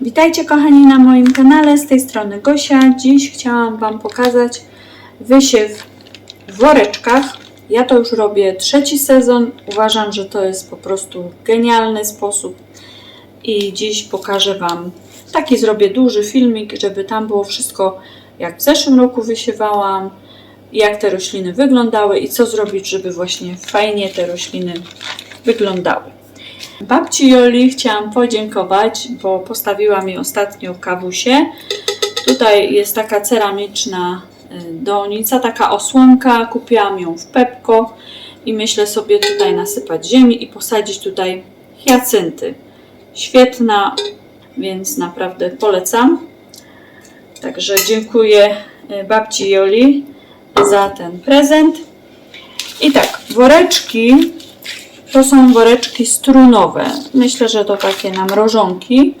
Witajcie kochani na moim kanale, z tej strony Gosia. Dziś chciałam Wam pokazać wysiew w woreczkach. Ja to już robię trzeci sezon. Uważam, że to jest po prostu genialny sposób. I dziś pokażę Wam taki zrobię duży filmik, żeby tam było wszystko jak w zeszłym roku wysiewałam, jak te rośliny wyglądały i co zrobić, żeby właśnie fajnie te rośliny wyglądały. Babci Joli chciałam podziękować, bo postawiła mi ostatnio kawusie. Tutaj jest taka ceramiczna y, donica, taka osłonka. Kupiłam ją w Pepko i myślę sobie tutaj nasypać ziemi i posadzić tutaj hiacynty. Świetna, więc naprawdę polecam. Także dziękuję y, babci Joli za ten prezent. I tak, woreczki to są woreczki strunowe. Myślę, że to takie na mrożonki.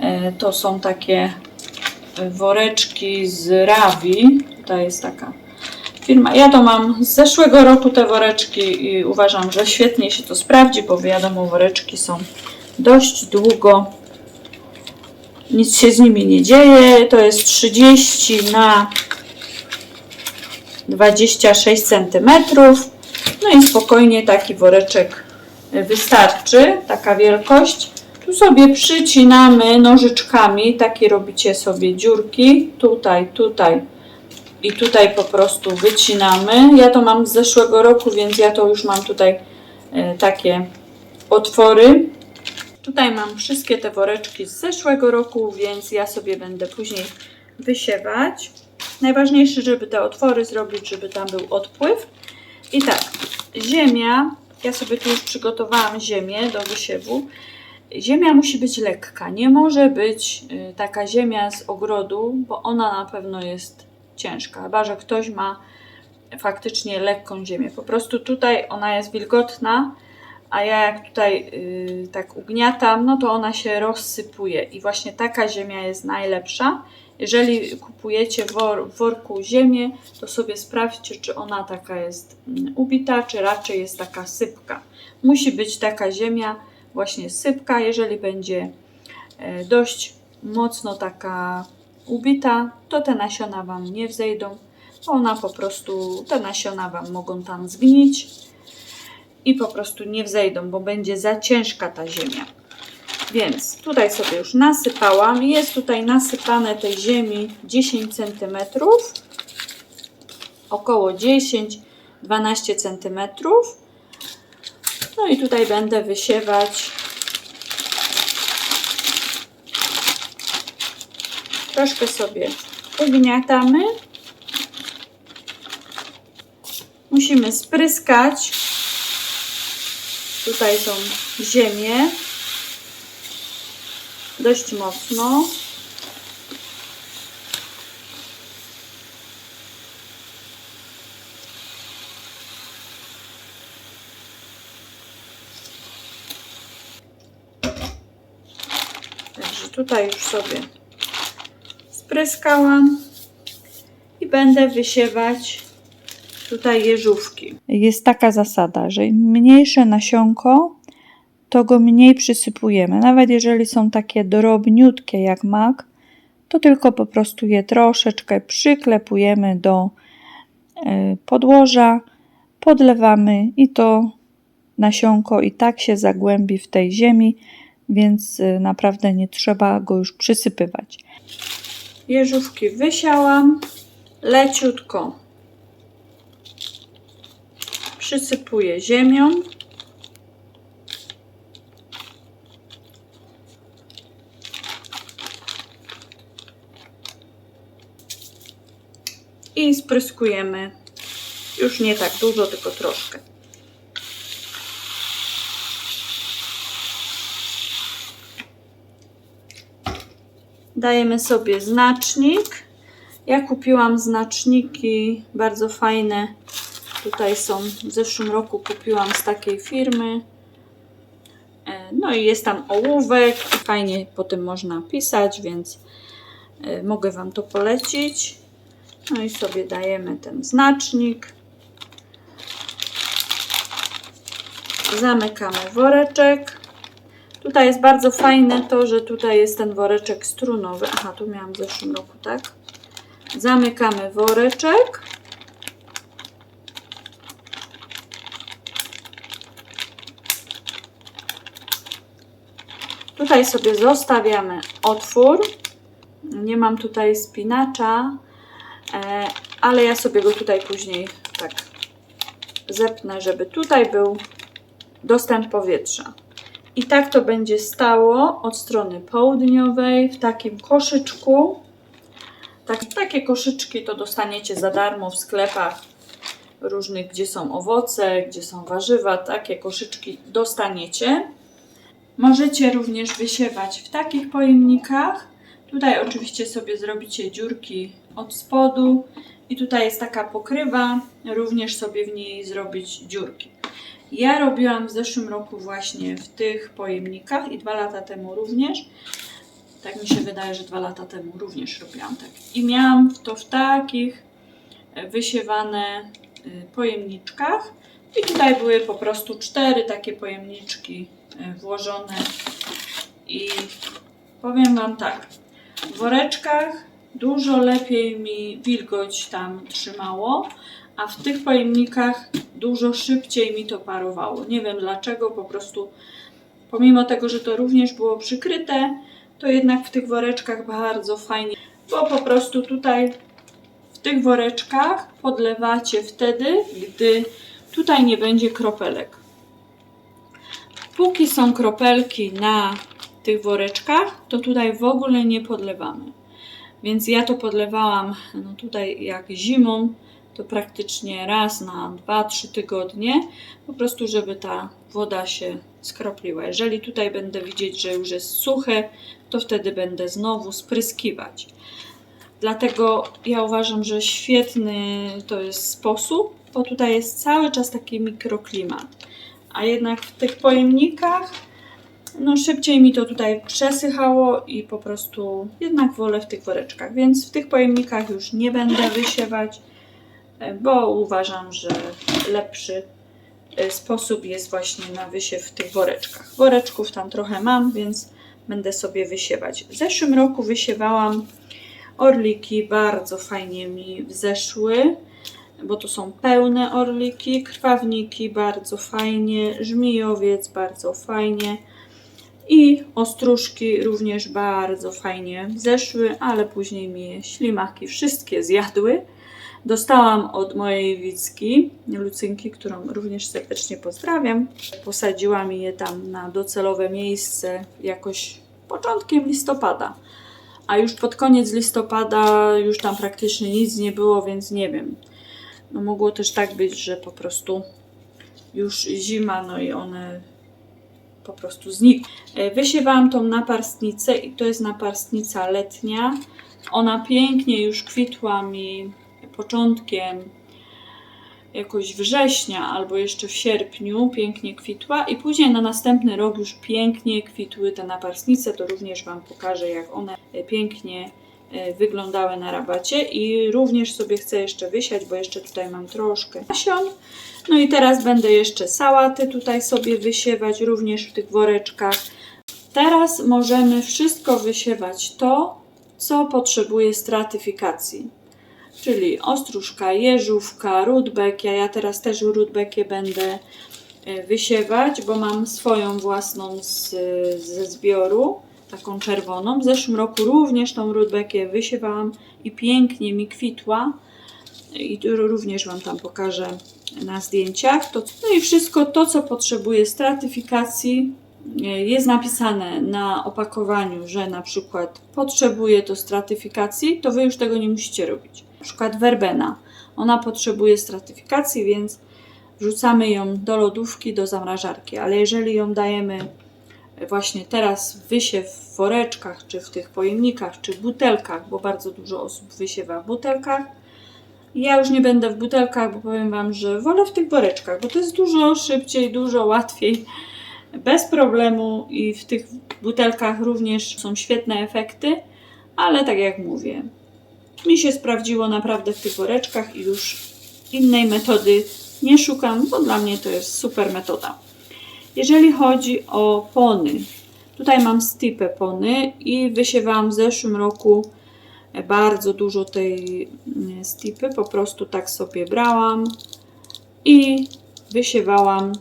E, To są takie woreczki z Rawi. Tutaj jest taka firma. Ja to mam z zeszłego roku te woreczki i uważam, że świetnie się to sprawdzi, bo wiadomo, woreczki są dość długo. Nic się z nimi nie dzieje. To jest 30 na 26 cm. No i spokojnie taki woreczek wystarczy, taka wielkość. Tu sobie przycinamy nożyczkami, takie robicie sobie dziurki, tutaj, tutaj i tutaj po prostu wycinamy. Ja to mam z zeszłego roku, więc ja to już mam tutaj e, takie otwory. Tutaj mam wszystkie te woreczki z zeszłego roku, więc ja sobie będę później wysiewać. Najważniejsze, żeby te otwory zrobić, żeby tam był odpływ. I tak, ziemia, ja sobie tu już przygotowałam ziemię do wysiewu. Ziemia musi być lekka, nie może być y, taka ziemia z ogrodu, bo ona na pewno jest ciężka, chyba że ktoś ma faktycznie lekką ziemię. Po prostu tutaj ona jest wilgotna, a ja jak tutaj y, tak ugniatam, no to ona się rozsypuje i właśnie taka ziemia jest najlepsza. Jeżeli kupujecie w wor, w worku ziemię, to sobie sprawdźcie, czy ona taka jest mm, ubita, czy raczej jest taka sypka. Musi być taka ziemia właśnie sypka. Jeżeli będzie e, dość mocno taka ubita, to te nasiona Wam nie wzejdą. Ona po prostu, te nasiona Wam mogą tam zgnić i po prostu nie wzejdą, bo będzie za ciężka ta ziemia. Więc tutaj sobie już nasypałam. Jest tutaj nasypane tej ziemi 10 cm, około 10-12 cm. No i tutaj będę wysiewać troszkę sobie ugniatamy. Musimy spryskać. Tutaj są ziemie dość mocno. Także tutaj już sobie spryskałam i będę wysiewać tutaj jeżówki. Jest taka zasada, że im mniejsze nasionko, to go mniej przysypujemy. Nawet jeżeli są takie drobniutkie jak mak, to tylko po prostu je troszeczkę przyklepujemy do e, podłoża, podlewamy i to nasionko i tak się zagłębi w tej ziemi, więc e, naprawdę nie trzeba go już przysypywać. Jeżówki wysiałam, leciutko przysypuję ziemią. I spryskujemy już nie tak dużo, tylko troszkę. Dajemy sobie znacznik. Ja kupiłam znaczniki bardzo fajne. Tutaj są, w zeszłym roku kupiłam z takiej firmy. E, No i jest tam ołówek, fajnie po tym można pisać, więc e, mogę Wam to polecić. No i sobie dajemy ten znacznik. Zamykamy woreczek. Tutaj jest bardzo fajne to, że tutaj jest ten woreczek strunowy. Aha, tu miałam w zeszłym roku, tak? Zamykamy woreczek. Tutaj sobie zostawiamy otwór. Nie mam tutaj spinacza, ale ja sobie go tutaj później tak zepnę, żeby tutaj był dostęp powietrza. I tak to będzie stało od strony południowej w takim koszyczku. Tak, takie koszyczki to dostaniecie za darmo w sklepach różnych, gdzie są owoce, gdzie są warzywa. Takie koszyczki dostaniecie. Możecie również wysiewać w takich pojemnikach. Tutaj oczywiście sobie zrobicie dziurki od spodu i tutaj jest taka pokrywa, również sobie w niej zrobić dziurki. Ja robiłam w zeszłym roku właśnie w tych pojemnikach i dwa lata temu również. Tak mi się wydaje, że dwa lata temu również robiłam tak. I miałam to w takich e, wysiewane y, pojemniczkach. I tutaj były po prostu cztery takie pojemniczki y, włożone. I powiem Wam tak, woreczkach dużo lepiej mi wilgoć tam trzymało, a w tych pojemnikach dużo szybciej mi to parowało. Nie wiem dlaczego, po prostu pomimo tego, że to również było przykryte, to jednak w tych woreczkach bardzo fajnie, bo po prostu tutaj w tych woreczkach podlewacie wtedy, gdy tutaj nie będzie kropelek. Póki są kropelki na tych woreczkach, to tutaj w ogóle nie podlewamy. Więc ja to podlewałam no tutaj jak zimą, to praktycznie raz na 2-3 tygodnie, po prostu żeby ta woda się skropliła. Jeżeli tutaj będę widzieć, że już jest suche, to wtedy będę znowu spryskiwać. Dlatego ja uważam, że świetny to jest sposób, bo tutaj jest cały czas taki mikroklimat. A jednak w tych pojemnikach no szybciej mi to tutaj przesychało i po prostu jednak wolę w tych woreczkach, więc w tych pojemnikach już nie będę wysiewać, e, bo uważam, że lepszy e, sposób jest właśnie na wysiew w tych woreczkach. Woreczków tam trochę mam, więc będę sobie wysiewać. W zeszłym roku wysiewałam orliki, bardzo fajnie mi wzeszły, bo to są pełne orliki, krwawniki bardzo fajnie, żmijowiec bardzo fajnie. I ostróżki również bardzo fajnie zeszły, ale później mi ślimaki wszystkie zjadły. Dostałam od mojej Wicki, Lucynki, którą również serdecznie pozdrawiam. Posadziła mi je tam na docelowe miejsce jakoś początkiem listopada. A już pod koniec listopada już tam praktycznie nic nie było, więc nie wiem. No mogło też tak być, że po prostu już zima, no i one po prostu znikły. E, Wysiewałam tą naparstnicę i to jest naparstnica letnia. Ona pięknie już kwitła mi początkiem jakoś września albo jeszcze w sierpniu pięknie kwitła i później na następny rok już pięknie kwitły te naparstnice. To również Wam pokażę jak one e, pięknie e, wyglądały na rabacie i również sobie chcę jeszcze wysiać, bo jeszcze tutaj mam troszkę nasion. No i teraz będę jeszcze sałaty tutaj sobie wysiewać, również w tych woreczkach. Teraz możemy wszystko wysiewać to, co potrzebuje stratyfikacji. Czyli ostróżka, jeżówka, rudbekia. Ja teraz też rudbekie będę e, wysiewać, bo mam swoją własną z, ze zbioru, taką czerwoną. W zeszłym roku również tą rudbekię wysiewałam i pięknie mi kwitła. I również Wam tam pokażę na zdjęciach. To, no i wszystko to, co potrzebuje stratyfikacji, e, jest napisane na opakowaniu, że na przykład potrzebuje to stratyfikacji, to Wy już tego nie musicie robić. Na przykład werbena. Ona potrzebuje stratyfikacji, więc wrzucamy ją do lodówki, do zamrażarki. Ale jeżeli ją dajemy właśnie teraz wysiew w woreczkach, czy w tych pojemnikach, czy butelkach, bo bardzo dużo osób wysiewa w butelkach, ja już nie będę w butelkach, bo powiem Wam, że wolę w tych woreczkach, bo to jest dużo szybciej, dużo łatwiej, bez problemu i w tych butelkach również są świetne efekty, ale tak jak mówię, mi się sprawdziło naprawdę w tych woreczkach i już innej metody nie szukam, bo dla mnie to jest super metoda. Jeżeli chodzi o pony, Tutaj mam stipę pony i wysiewałam w zeszłym roku bardzo dużo tej mm, stipy. Po prostu tak sobie brałam i wysiewałam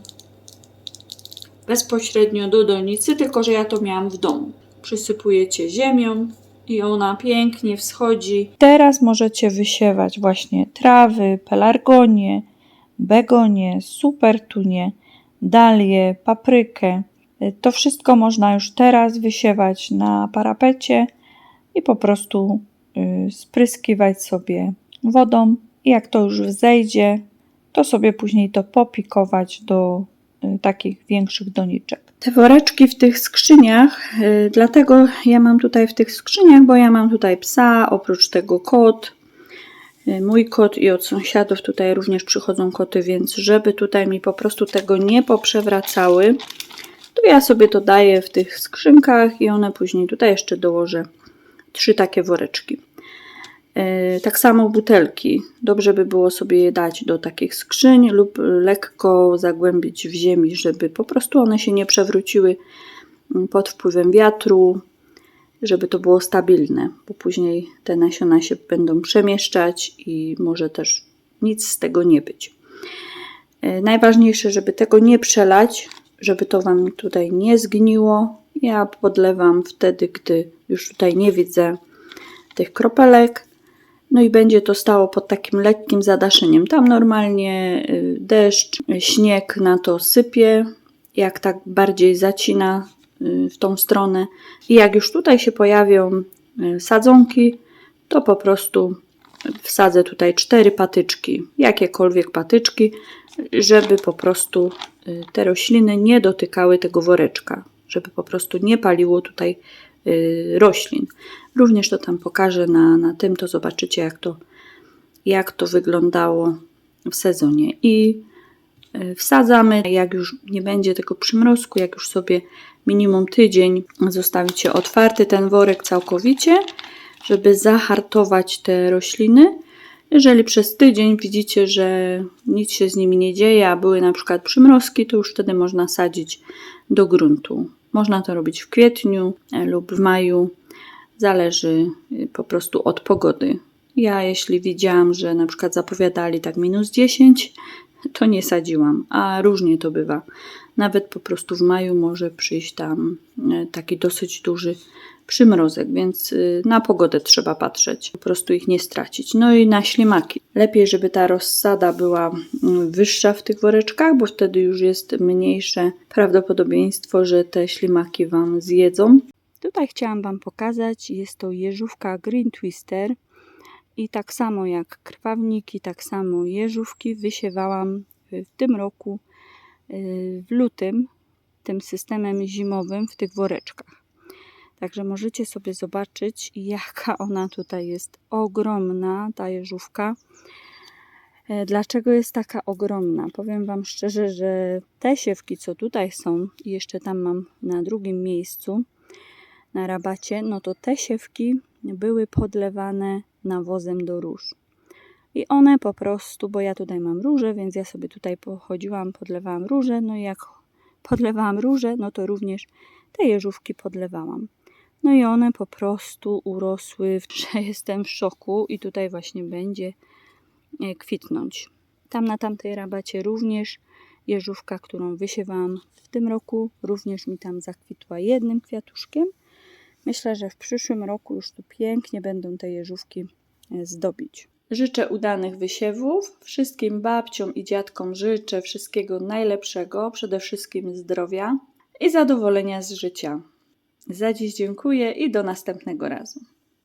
bezpośrednio do donicy, tylko że ja to miałam w domu. Przysypujecie ziemią i ona pięknie wschodzi. Teraz możecie wysiewać właśnie trawy, pelargonie, begonie, supertunie, dalie, paprykę. To wszystko można już teraz wysiewać na parapecie i po prostu spryskiwać sobie wodą. I jak to już wzejdzie, to sobie później to popikować do y, takich większych doniczek. Te woreczki w tych skrzyniach, y, dlatego ja mam tutaj w tych skrzyniach, bo ja mam tutaj psa, oprócz tego kot, y, mój kot i od sąsiadów tutaj również przychodzą koty, więc żeby tutaj mi po prostu tego nie poprzewracały, to ja sobie to daję w tych skrzynkach i one później tutaj jeszcze dołożę trzy takie woreczki. E, Tak samo butelki. Dobrze by było sobie je dać do takich skrzyń lub lekko zagłębić w ziemi, żeby po prostu one się nie przewróciły mm, pod wpływem wiatru, żeby to było stabilne, bo później te nasiona się będą przemieszczać i może też nic z tego nie być. E, Najważniejsze, żeby tego nie przelać, żeby to Wam tutaj nie zgniło. Ja podlewam wtedy, gdy już tutaj nie widzę tych kropelek. No i będzie to stało pod takim lekkim zadaszeniem. Tam normalnie y, deszcz, śnieg na to sypie, jak tak bardziej zacina y, w tą stronę. I jak już tutaj się pojawią y, sadzonki, to po prostu wsadzę tutaj cztery patyczki, jakiekolwiek patyczki, żeby po prostu te rośliny nie dotykały tego woreczka, żeby po prostu nie paliło tutaj roślin. Również to tam pokażę na, na tym, to zobaczycie jak to, jak to wyglądało w sezonie. I y, wsadzamy, jak już nie będzie tego przymrozku, jak już sobie minimum tydzień zostawicie otwarty ten worek całkowicie, żeby zahartować te rośliny. Jeżeli przez tydzień widzicie, że nic się z nimi nie dzieje, a były na przykład przymrozki, to już wtedy można sadzić do gruntu. Można to robić w kwietniu e, lub w maju. Zależy y, po prostu od pogody. Ja, jeśli widziałam, że na przykład zapowiadali tak minus 10, to nie sadziłam, a różnie to bywa. Nawet po prostu w maju może przyjść tam e, taki dosyć duży przymrozek, więc y, na pogodę trzeba patrzeć, po prostu ich nie stracić. No i na ślimaki. Lepiej, żeby ta rozsada była mm, wyższa w tych woreczkach, bo wtedy już jest mniejsze prawdopodobieństwo, że te ślimaki Wam zjedzą. Tutaj chciałam Wam pokazać, jest to jeżówka Green Twister i tak samo jak krwawniki, tak samo jeżówki wysiewałam w tym roku w lutym tym systemem zimowym w tych woreczkach. Także możecie sobie zobaczyć, jaka ona tutaj jest ogromna, ta jeżówka. E, Dlaczego jest taka ogromna? Powiem Wam szczerze, że te siewki, co tutaj są, i jeszcze tam mam na drugim miejscu, na rabacie, no to te siewki były podlewane nawozem do róż. I one po prostu, bo ja tutaj mam róże, więc ja sobie tutaj pochodziłam, podlewałam róże, no i jak podlewałam róże, no to również te jeżówki podlewałam. No i one po prostu urosły, że jestem w szoku i tutaj właśnie będzie e, kwitnąć. Tam na tamtej rabacie również jeżówka, którą wysiewałam w tym roku, również mi tam zakwitła jednym kwiatuszkiem. Myślę, że w przyszłym roku już tu pięknie będą te jeżówki e, zdobić. Życzę udanych wysiewów. Wszystkim babciom i dziadkom życzę wszystkiego najlepszego, przede wszystkim zdrowia i zadowolenia z życia. Za dziś dziękuję i do następnego razu.